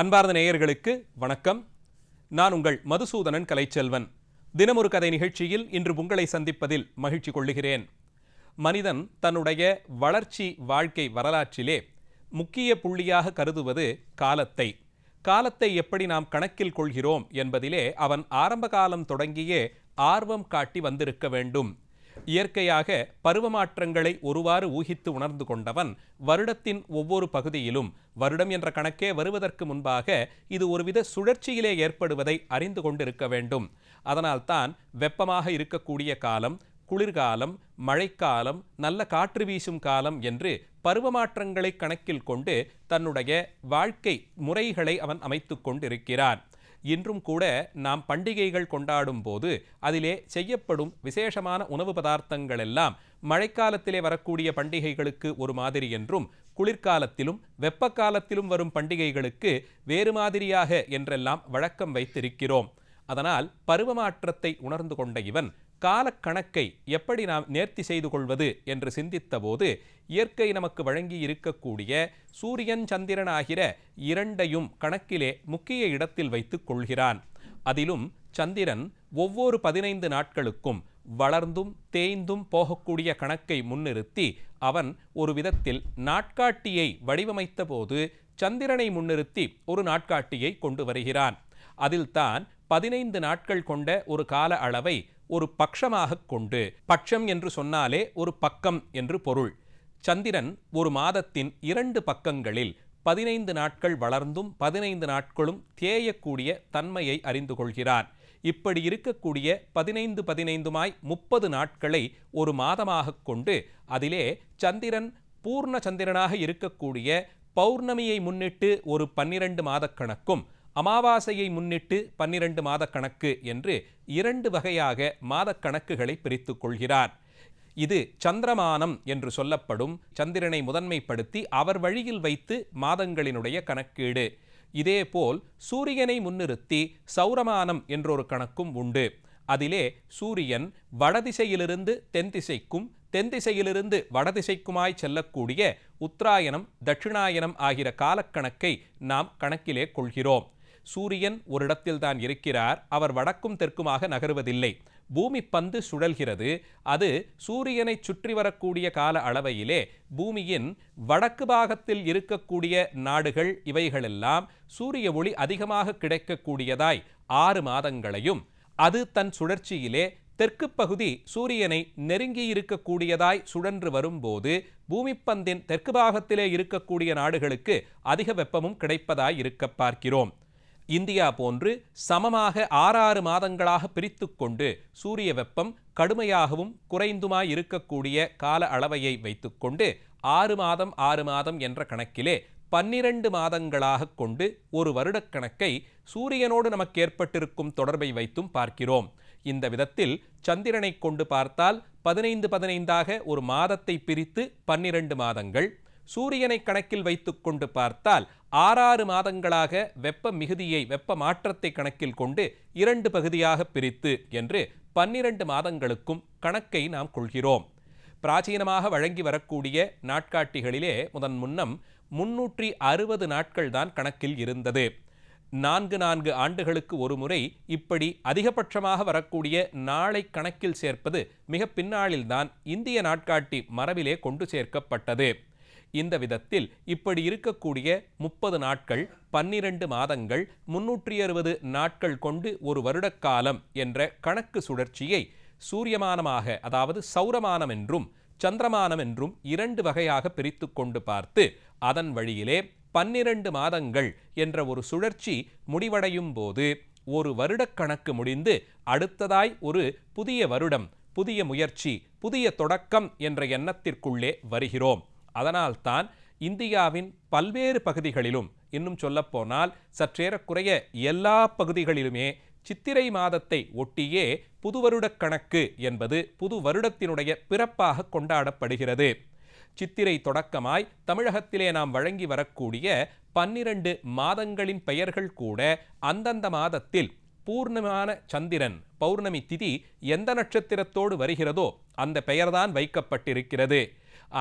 அன்பார்ந்த நேயர்களுக்கு வணக்கம். நான் உங்கள் மதுசூதனன் கலைச்செல்வன். தினமொரு கதை நிகழ்ச்சியில் இன்று உங்களை சந்திப்பதில் மகிழ்ச்சி கொள்ளுகிறேன். மனிதன் தன்னுடைய வளர்ச்சி வாழ்க்கை வரலாற்றிலே முக்கிய புள்ளியாக கருதுவது காலத்தை. காலத்தை எப்படி நாம் கணக்கில் கொள்கிறோம் என்பதிலே அவன் ஆரம்ப காலம் தொடங்கியே ஆர்வம் காட்டி வந்திருக்க வேண்டும். இயற்கையாக பருவமாற்றங்களை ஒருவாறு ஊகித்து உணர்ந்து கொண்டவன் வருடத்தின் ஒவ்வொரு பகுதியிலும் வருடம் என்ற கணக்கே வருவதற்கு முன்பாக இது ஒருவித சுழற்சியிலே ஏற்படுவதை அறிந்து கொண்டிருக்க வேண்டும். அதனால்தான் வெப்பமாக இருக்கக்கூடிய காலம் குளிர்காலம் மழைக்காலம் நல்ல காற்று வீசும் காலம் என்று பருவமாற்றங்களை கணக்கில் கொண்டு தன்னுடைய வாழ்க்கை முறைகளை அவன் அமைத்து கொண்டிருக்கிறான். இன்றும் கூட நாம் பண்டிகைகள் கொண்டாடும் போது அதிலே செய்யப்படும் விசேஷமான உணவு பதார்த்தங்கள் எல்லாம் மழைக்காலத்திலே வரக்கூடிய பண்டிகைகளுக்கு ஒரு மாதிரி என்றும் குளிர்காலத்திலும் வெப்ப காலத்திலும் வரும் பண்டிகைகளுக்கு வேறு மாதிரியாக என்றெல்லாம் வழக்கம் வைத்திருக்கிறோம். அதனால் பருவமாற்றத்தை உணர்ந்து கொண்ட இவன் காலக்கணக்கை எப்படி நாம் நேர்த்தி செய்து கொள்வது என்று சிந்தித்தபோது இயற்கை நமக்கு வழங்கி இருக்கக்கூடிய சூரியன் சந்திரன் ஆகிற இரண்டையும் கணக்கிலே முக்கிய இடத்தில் வைத்துக் கொள்கிறான். அதிலும் சந்திரன் ஒவ்வொரு பதினைந்து நாட்களுக்கும் வளர்ந்தும் தேய்ந்தும் போகக்கூடிய கணக்கை முன்னிறுத்தி அவன் ஒரு விதத்தில் நாட்காட்டியை வடிவமைத்த போது சந்திரனை முன்னிறுத்தி ஒரு நாட்காட்டியை கொண்டு வருகிறான். அதில்தான் பதினைந்து நாட்கள் கொண்ட ஒரு கால அளவை ஒரு பட்சமாக கொண்டு பட்சம் என்று சொன்னாலே ஒரு பக்கம் என்று பொருள். சந்திரன் ஒரு மாதத்தின் இரண்டு பக்கங்களில் பதினைந்து நாட்கள் வளர்ந்தும் பதினைந்து நாட்களும் தேயக்கூடிய தன்மையை அறிந்து கொள்கிறார். இப்படி இருக்கக்கூடிய பதினைந்து பதினைந்துமாய் முப்பது நாட்களை ஒரு மாதமாக கொண்டு அதிலே சந்திரன் பூர்ண சந்திரனாக இருக்கக்கூடிய பௌர்ணமியை முன்னிட்டு ஒரு பன்னிரண்டு மாதக்கணக்கும் அமாவாசையை முன்னிட்டு பன்னிரண்டு மாதக்கணக்கு கணக்கு என்று இரண்டு வகையாக மாதக்கணக்குகளை பிரித்து கொள்கிறார். இது சந்திரமானம் என்று சொல்லப்படும் சந்திரனை முதன்மைப்படுத்தி அவர் வழியில் வைத்து மாதங்களினுடைய கணக்கீடு. இதேபோல் சூரியனை முன்னிறுத்தி சௌரமானம் என்றொரு கணக்கும் உண்டு. அதிலே சூரியன் வடதிசையிலிருந்து தென் திசைக்கும் தென் திசையிலிருந்து வடதிசைக்குமாய் செல்லக்கூடிய உத்தராயணம் தட்சிணாயனம் ஆகிற காலக்கணக்கை நாம் கணக்கிலே கொள்கிறோம். சூரியன் ஒரு இடத்தில்தான் இருக்கிறார். அவர் வடக்கும் தெற்குமாக நகருவதில்லை. பூமி பந்து சுழல்கிறது. அது சூரியனை சுற்றி வரக்கூடிய கால அளவையிலே பூமியின் வடக்கு பாகத்தில் இருக்கக்கூடிய நாடுகள் இவைகளெல்லாம் சூரிய ஒளி அதிகமாக கிடைக்கக்கூடியதாய் ஆறு மாதங்களையும் அது தன் சுழற்சியிலே தெற்கு பகுதி சூரியனை நெருங்கி இருக்கக்கூடியதாய் சுழன்று வரும்போது பூமிப்பந்தின் தெற்கு பாகத்திலே இருக்கக்கூடிய நாடுகளுக்கு அதிக வெப்பமும் கிடைப்பதாய் இருக்க பார்க்கிறோம். இந்தியா போன்று சமமாக ஆறாறு மாதங்களாக பிரித்து கொண்டு சூரிய வெப்பம் கடுமையாகவும் குறைந்துமாய் இருக்கக்கூடிய கால அளவையை வைத்துக்கொண்டு ஆறு மாதம் ஆறு மாதம் என்ற கணக்கிலே பன்னிரண்டு மாதங்களாக கொண்டு ஒரு வருடக்கணக்கை சூரியனோடு நமக்கு ஏற்பட்டிருக்கும் தொடர்பை வைத்தும் பார்க்கிறோம். இந்த விதத்தில் சந்திரனை கொண்டு பார்த்தால் பதினைந்து பதினைந்தாக ஒரு மாதத்தை பிரித்து பன்னிரண்டு மாதங்கள் சூரியனை கணக்கில் வைத்துக்கொண்டு பார்த்தால் ஆறாறு மாதங்களாக வெப்ப மிகுதியை வெப்ப மாற்றத்தை கணக்கில் கொண்டு இரண்டு பகுதியாக பிரித்து என்று பன்னிரண்டு மாதங்களுக்கும் கணக்கை நாம் கொள்கிறோம். பிராச்சீனமாக வழங்கி வரக்கூடிய நாட்காட்டிகளிலே முதன் முன்னம் முன்னூற்றி அறுபது நாட்கள் தான் கணக்கில் இருந்தது. நான்கு நான்கு ஆண்டுகளுக்கு ஒரு முறை இப்படி அதிகபட்சமாக வரக்கூடிய நாளை கணக்கில் சேர்ப்பது மிக பின்னாளில்தான் இந்திய நாட்காட்டி மரபிலே கொண்டு சேர்க்கப்பட்டது. இந்த விதத்தில் இப்படி இருக்கக்கூடிய முப்பது நாட்கள் பன்னிரண்டு மாதங்கள் முன்னூற்றி அறுபது நாட்கள் கொண்டு ஒரு வருடக்காலம் என்ற கணக்கு சுழற்சியை சூரியமானமாக அதாவது சௌரமானம் என்றும் சந்திரமானம் என்றும் இரண்டு வகையாக பிரித்து கொண்டு பார்த்து அதன் வழியிலே பன்னிரண்டு மாதங்கள் என்ற ஒரு சுழற்சி முடிவடையும் போது ஒரு வருடக்கணக்கு முடிந்து அடுத்ததாய் ஒரு புதிய வருடம் புதிய முயற்சி புதிய தொடக்கம் என்ற எண்ணத்திற்குள்ளே வருகிறோம். அதனால்தான் இந்தியாவின் பல்வேறு பகுதிகளிலும் இன்னும் சொல்லப்போனால் சற்றேறக்குறைய எல்லா பகுதிகளிலுமே சித்திரை மாதத்தை ஒட்டியே புது வருடக் கணக்கு என்பது புது வருடத்தினுடைய பிறப்பாக கொண்டாடப்படுகிறது. சித்திரை தொடக்கமாய் தமிழகத்திலே நாம் வழங்கி வரக்கூடிய பன்னிரண்டு மாதங்களின் பெயர்கள் கூட அந்தந்த மாதத்தில் பூர்ணமான சந்திரன் பௌர்ணமி திதி எந்த நட்சத்திரத்தோடு வருகிறதோ அந்த பெயர்தான் வைக்கப்பட்டிருக்கிறது.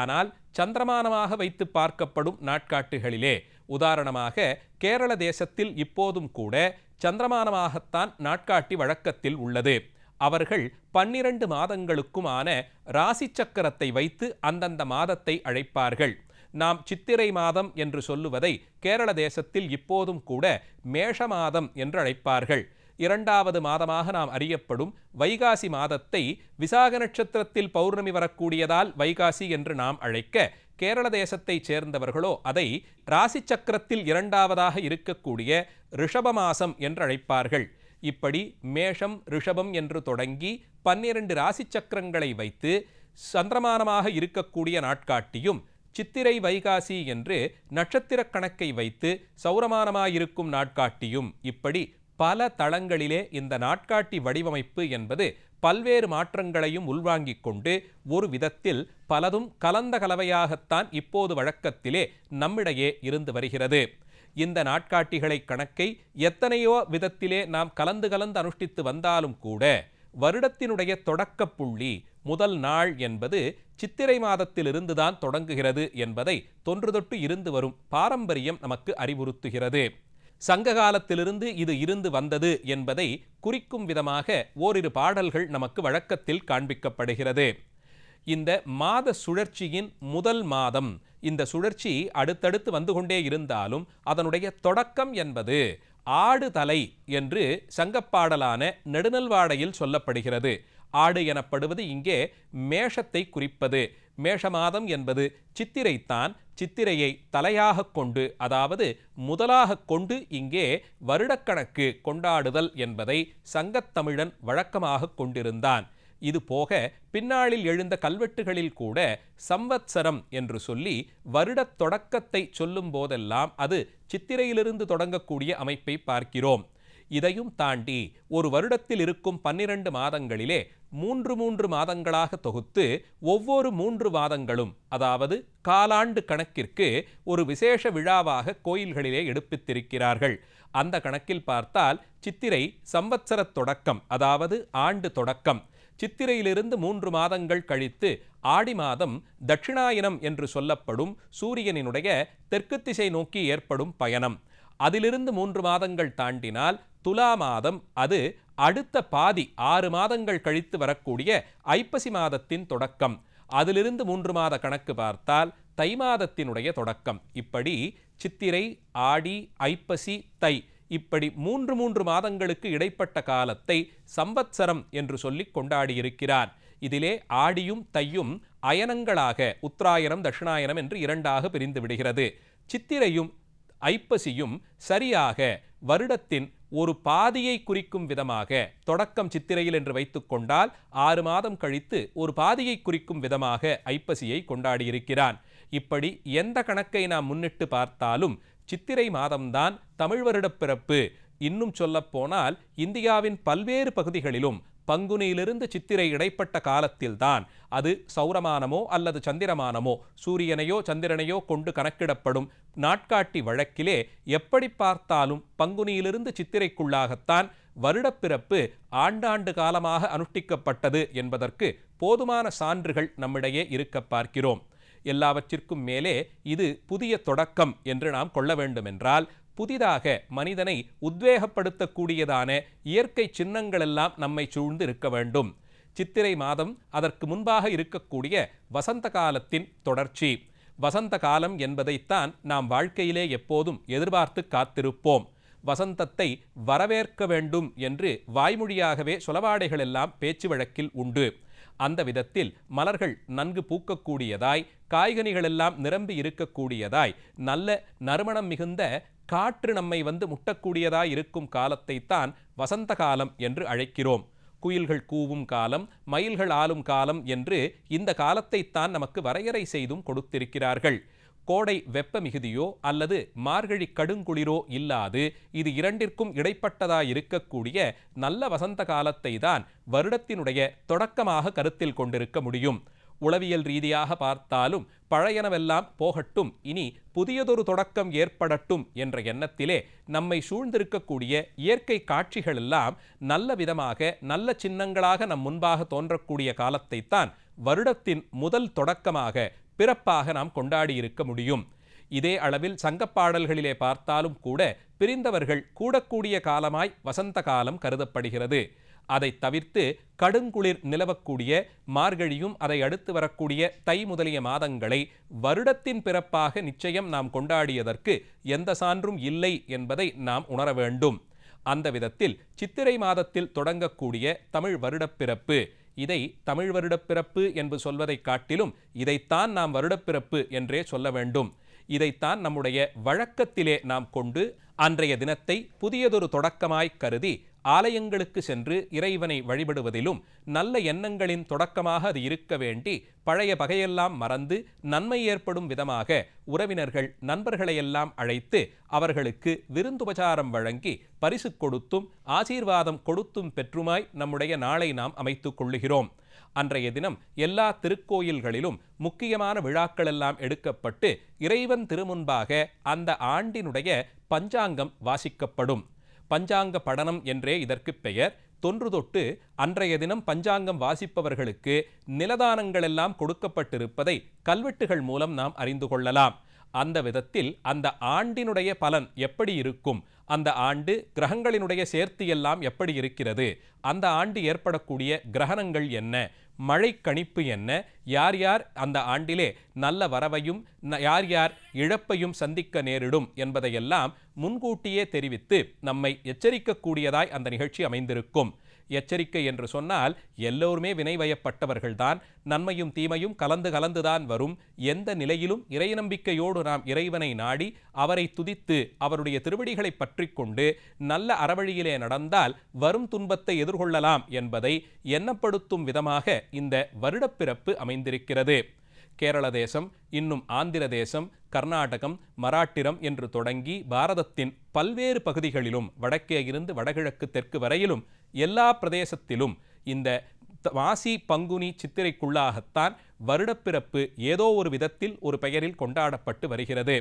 ஆனால் சந்திரமானமாக வைத்து பார்க்கப்படும் நாட்காட்டுகளிலே. உதாரணமாக கேரள தேசத்தில் இப்போதும் கூட சந்திரமானமாகத்தான் நாட்காட்டி வழக்கத்தில் உள்ளது. அவர்கள் பன்னிரண்டு மாதங்களுக்குமான ராசி சக்கரத்தை வைத்து அந்தந்த மாதத்தை அழைப்பார்கள். நாம் சித்திரை மாதம் என்று சொல்லுவதை கேரள தேசத்தில் இப்போதும் கூட மேஷ மாதம் என்று அழைப்பார்கள். இரண்டாவது மாதமாக நாம் அறியப்படும் வைகாசி மாதத்தை விசாக நட்சத்திரத்தில் பௌர்ணமி வரக்கூடியதால் வைகாசி என்று நாம் அழைக்க கேரள தேசத்தைச் சேர்ந்தவர்களோ அதை ராசி சக்கரத்தில் இரண்டாவதாக இருக்கக்கூடிய ரிஷப மாசம் என்று அழைப்பார்கள். இப்படி மேஷம் ரிஷபம் என்று தொடங்கி பன்னிரண்டு ராசி சக்கரங்களை வைத்து சந்திரமானமாக இருக்கக்கூடிய நாட்காட்டியும் சித்திரை வைகாசி என்று நட்சத்திர கணக்கை வைத்து சௌரமானமாயிருக்கும் நாட்காட்டியும் இப்படி பல தளங்களிலே இந்த நாட்காட்டி வடிவமைப்பு என்பது பல்வேறு மாற்றங்களையும் உள்வாங்கிக் கொண்டு ஒரு விதத்தில் பலதும் கலந்த கலவையாகத்தான் இப்போது வழக்கத்திலே நம்மிடையே இருந்து வருகிறது. இந்த நாட்காட்டிகளை கணக்கை எத்தனையோ விதத்திலே நாம் கலந்து கலந்து அனுஷ்டித்து வந்தாலும் கூட வருடத்தினுடைய தொடக்க புள்ளி முதல் நாள் என்பது சித்திரை மாதத்திலிருந்துதான் தொடங்குகிறது என்பதை தொன்றுதொட்டு இருந்து வரும் பாரம்பரியம் நமக்கு அறிவுறுத்துகிறது. சங்க காலத்திலிருந்து இது இருந்து வந்தது என்பதை குறிக்கும் விதமாக ஓரிரு பாடல்கள் நமக்கு வழக்கத்தில் காண்பிக்கப்படுகிறது. இந்த மாத சுழற்சியின் முதல் மாதம் இந்த சுழற்சி அடுத்தடுத்து வந்து கொண்டே இருந்தாலும் அதனுடைய தொடக்கம் என்பது ஆடு தலை என்று சங்கப்பாடலான நெடுநல்வாடையில் சொல்லப்படுகிறது. ஆடு எனப்படுவது இங்கே மேஷத்தை குறிப்பது மேஷமாதம் என்பது சித்திரைத்தான் சித்திரையை தலையாக கொண்டு அதாவது முதலாக கொண்டு இங்கே வருடக்கணக்கு கொண்டாடுதல் என்பதை சங்கத்தமிழன் வழக்கமாக கொண்டிருந்தான். இது போக பின்னாளில் எழுந்த கல்வெட்டுகளில் கூட சம்வத்சரம் என்று சொல்லி வருடத் தொடக்கத்தை சொல்லும் போதெல்லாம் அது சித்திரையிலிருந்து தொடங்கக்கூடிய அமைப்பை பார்க்கிறோம். இதையும் தாண்டி ஒரு வருடத்தில் இருக்கும் பன்னிரண்டு மாதங்களிலே மூன்று மூன்று மாதங்களாக தொகுத்து ஒவ்வொரு மூன்று மாதங்களும் அதாவது காலாண்டு கணக்கிற்கு ஒரு விசேஷ விழாவாக கோயில்களிலே எடுப்பித்திருக்கிறார்கள். அந்த கணக்கில் பார்த்தால் சித்திரை சம்பத்சர தொடக்கம் அதாவது ஆண்டு தொடக்கம். சித்திரையிலிருந்து மூன்று மாதங்கள் கழித்து ஆடி மாதம் தட்சிணாயனம் என்று சொல்லப்படும் சூரியனினுடைய தெற்கு திசை நோக்கி ஏற்படும் பயணம். அதிலிருந்து மூன்று மாதங்கள் தாண்டினால் துலா மாதம் அது அடுத்த பாதி ஆறு மாதங்கள் கழித்து வரக்கூடிய ஐப்பசி மாதத்தின் தொடக்கம். அதிலிருந்து மூன்று மாத கணக்கு பார்த்தால் தை மாதத்தினுடைய தொடக்கம். இப்படி சித்திரை ஆடி ஐப்பசி தை இப்படி மூன்று மூன்று மாதங்களுக்கு இடைப்பட்ட காலத்தை சம்பத்சரம் என்று சொல்லி கொண்டாடியிருக்கிறார். இதிலே ஆடியும் தையும் அயனங்களாக உத்தராயணம் தட்சிணாயனம் என்று இரண்டாக பிரிந்து விடுகிறது. சித்திரையும் ஐப்பசியும் சரியாக வருடத்தின் ஒரு பாதியை குறிக்கும் விதமாக தொடக்கம் சித்திரையில் என்று வைத்துக்கொண்டால் ஆறு மாதம் கழித்து ஒரு பாதியை குறிக்கும் விதமாக ஐப்பசியை கொண்டாடியிருக்கிறான். இப்படி எந்த கணக்கை நாம் முன்னிட்டு பார்த்தாலும் சித்திரை மாதம்தான் தமிழ் வருடப் பிறப்பு. இன்னும் சொல்லப்போனால் இந்தியாவின் பல்வேறு பகுதிகளிலும் பங்குனியிலிருந்து சித்திரை இடைப்பட்ட காலத்தில்தான் அது சௌரமானமோ அல்லது சந்திரமானமோ சூரியனையோ சந்திரனையோ கொண்டு கணக்கிடப்படும். நாட்காட்டி வழக்கிலே எப்படி பார்த்தாலும் பங்குனியிலிருந்து சித்திரைக்குள்ளாகத்தான் வருடப்பிறப்பு ஆண்டாண்டு காலமாக அனுஷ்டிக்கப்பட்டது என்பதற்கு போதுமான சான்றுகள் நம்மிடையே இருக்க பார்க்கிறோம். எல்லாவற்றிற்கும் மேலே இது புதிய தொடக்கம் என்று நாம் கொள்ள வேண்டுமென்றால் புதிதாக மனிதனை உத்வேகப்படுத்தக்கூடியதான இயற்கை சின்னங்களெல்லாம் நம்மை சூழ்ந்து இருக்க வேண்டும். சித்திரை மாதம் அதற்கு முன்பாக இருக்கக்கூடிய வசந்த காலத்தின் தொடர்ச்சி. வசந்த காலம் என்பதைத்தான் நாம் வாழ்க்கையிலே எப்போதும் எதிர்பார்த்து காத்திருப்போம். வசந்தத்தை வரவேற்க வேண்டும் என்று வாய்மொழியாகவே சொலவாடைகளெல்லாம் பேச்சு வழக்கில் உண்டு. அந்த விதத்தில் மலர்கள் நன்கு பூக்கக்கூடியதாய் காய்கனிகளெல்லாம் நிரம்பி இருக்கக்கூடியதாய் நல்ல நறுமணம் மிகுந்த காற்று நம்மை வந்து முட்டக்கூடியதாய் இருக்கும் காலத்தைத்தான் வசந்த காலம் என்று அழைக்கிறோம். குயில்கள் கூவும் காலம் மயில்கள் ஆளும் காலம் என்று இந்த காலத்தைத்தான் நமக்கு வரையறை செய்தும் கொடுத்திருக்கிறார்கள். கோடை வெப்ப மிகுதியோ அல்லது மார்கழி கடுங்குளிரோ இல்லாது இது இரண்டிற்கும் இடைப்பட்டதாய் இருக்கக்கூடிய நல்ல வசந்த காலத்தை தான் வருடத்தினுடைய தொடக்கமாக கருத்தில் கொண்டிருக்க முடியும். உளவியல் ரீதியாக பார்த்தாலும் பழையனவெல்லாம் போகட்டும் இனி புதியதொரு தொடக்கம் ஏற்படட்டும் என்ற எண்ணத்திலே நம்மை சூழ்ந்திருக்கக்கூடிய இயற்கை காட்சிகளெல்லாம் நல்ல விதமாக நல்ல சின்னங்களாக நம் முன்பாக தோன்றக்கூடிய காலத்தைத்தான் வருடத்தின் முதல் தொடக்கமாக பிறப்பாக நாம் கொண்டாடி இருக்க முடியும். இதே அளவில் சங்கப்பாடல்களிலே பார்த்தாலும் கூட பிரிந்தவர்கள் கூடக்கூடிய காலமாய் வசந்த காலம் கருதப்படுகிறது. அதை தவிர்த்து கடுங்குளிர் நிலவக்கூடிய மார்கழியும் அதை அடுத்து வரக்கூடிய தை முதலிய மாதங்களை வருடத்தின் பிறப்பாக நிச்சயம் நாம் கொண்டாடியதற்கு எந்த சான்றும் இல்லை என்பதை நாம் உணர வேண்டும் அந்த விதத்தில் சித்திரை மாதத்தில் தொடங்கக்கூடிய தமிழ் வருடப்பிறப்பு. இதை தமிழ் வருடப்பிறப்பு என்று சொல்வதைக் காட்டிலும் இதைத்தான் நாம் வருடப்பிறப்பு என்றே சொல்ல வேண்டும். இதைத்தான் நம்முடைய வழக்கத்திலே நாம் கொண்டு அன்றைய தினத்தை புதியதொரு தொடக்கமாய் கருதி ஆலயங்களுக்கு சென்று இறைவனை வழிபடுவதிலும் நல்ல எண்ணங்களின் தொடக்கமாக அது இருக்க வேண்டி பழைய பகையெல்லாம் மறந்து நன்மை ஏற்படும் விதமாக உறவினர்கள் நண்பர்களையெல்லாம் அழைத்து அவர்களுக்கு விருந்துபச்சாரம் வழங்கி பரிசு கொடுத்தும் ஆசீர்வாதம் கொடுத்தும் பெற்றுமாய் நம்முடைய நாளை நாம் அமைத்துக் கொள்ளுகிறோம். அன்றைய தினம் எல்லா திருக்கோயில்களிலும் முக்கியமான விழாக்கள் எல்லாம் எடுக்கப்பட்டு இறைவன் திருமுன்பாக அந்த ஆண்டினுடைய பஞ்சாங்கம் வாசிக்கப்படும். பஞ்சாங்க படனம் என்றே இதற்கு பெயர். தொன்று தொட்டு அன்றைய தினம் பஞ்சாங்கம் வாசிப்பவர்களுக்கு நிலதானங்களெல்லாம் கொடுக்கப்பட்டிருப்பதை கல்வெட்டுகள் மூலம் நாம் அறிந்து கொள்ளலாம். அந்த விதத்தில் அந்த ஆண்டினுடைய பலன் எப்படி இருக்கும்? அந்த ஆண்டு கிரகங்களினுடைய சேர்த்து எல்லாம் எப்படி இருக்கிறது? அந்த ஆண்டு ஏற்படக்கூடிய கிரகணங்கள் என்ன? மழை கணிப்பு என்ன? யார் யார் அந்த ஆண்டிலே நல்ல வரவையும் யார் யார் இழப்பையும் சந்திக்க நேரிடும் என்பதையெல்லாம் முன்கூட்டியே தெரிவித்து நம்மை எச்சரிக்கக்கூடியதாய் அந்த நிகழ்ச்சி அமைந்திருக்கும். எச்சரிக்கை என்று சொன்னால் எல்லோருமே வினைவயப்பட்டவர்கள்தான் நன்மையும் தீமையும் கலந்து கலந்துதான் வரும். எந்த நிலையிலும் இறை நம்பிக்கையோடு நாம் இறைவனை நாடி அவரை துதித்து அவருடைய திருவடிகளை பற்றி கொண்டு நல்ல அறவழியிலே நடந்தால் வரும் துன்பத்தை எதிர்கொள்ளலாம் என்பதை எண்ணப்படுத்தும் விதமாக இந்த வருடப்பிறப்பு அமைந்திருக்கிறது. கேரள தேசம் இன்னும் ஆந்திர தேசம் கர்நாடகம் மராட்டிரம் என்று தொடங்கி பாரதத்தின் பல்வேறு பகுதிகளிலும் வடக்கே இருந்து வடகிழக்கு தெற்கு வரையிலும் எல்லா பிரதேசத்திலும் இந்த மாசி பங்குனி சித்திரைக்குள்ளாகத்தான் வருடப்பிறப்பு ஏதோ ஒரு விதத்தில் ஒரு பெயரில் கொண்டாடப்பட்டு வருகிறது.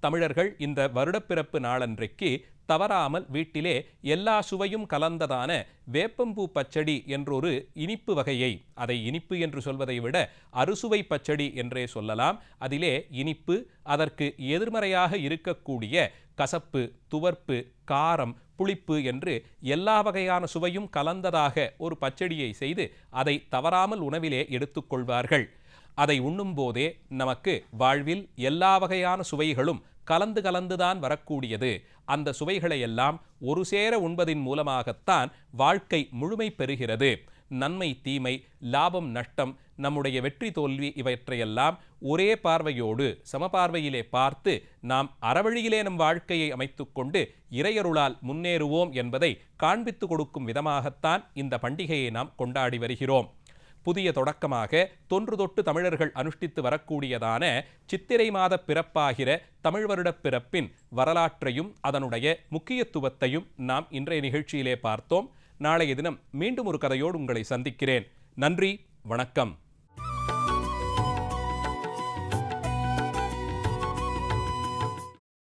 தமிழர்கள் இந்த வருடப்பிறப்பு நாளன்றைக்கு தவறாமல் வீட்டிலே எல்லா சுவையும் கலந்ததான வேப்பம்பூ பச்சடி என்றொரு இனிப்பு வகையை அதை இனிப்பு என்று சொல்வதை விட அறுசுவை பச்சடி என்றே சொல்லலாம். அதிலே இனிப்பு அதற்கு எதிர்மறையாக இருக்கக்கூடிய கசப்பு துவர்ப்பு காரம் புளிப்பு என்று எல்லா வகையான சுவையும் கலந்ததாக ஒரு பச்சடியை செய்து அதை தவறாமல் உணவிலே எடுத்துக்கொள்வார்கள். அதை உண்ணும்போதே நமக்கு வாழ்வில் எல்லா வகையான சுவைகளும் கலந்து கலந்துதான் வரக்கூடியது. அந்த சுவைகளை எல்லாம் ஒரு சேர உண்பதின் மூலமாகத்தான் வாழ்க்கை முழுமை பெறுகிறது. நன்மை தீமை லாபம் நஷ்டம் நம்முடைய வெற்றி தோல்வி இவற்றையெல்லாம் ஒரே பார்வையோடு சமபார்வையிலே பார்த்து நாம் அறவழியிலே நம் வாழ்க்கையை அமைத்துக்கொண்டு இறையருளால் முன்னேறுவோம் என்பதை காண்பித்து கொடுக்கும் விதமாகத்தான் இந்த பண்டிகையை நாம் கொண்டாடி வருகிறோம். புதிய தொடக்கமாக தொன்று தொட்டு தமிழர்கள் அனுஷ்டித்து வரக்கூடியதான சித்திரை மாத பிறப்பாகிற தமிழ் வருடப் பிறப்பின் வரலாற்றையும் அதனுடைய முக்கியத்துவத்தையும் நாம் இன்றைய நிகழ்ச்சியிலே பார்த்தோம். நாளைய தினம் மீண்டும் ஒரு கதையோடு உங்களை சந்திக்கிறேன். நன்றி வணக்கம்.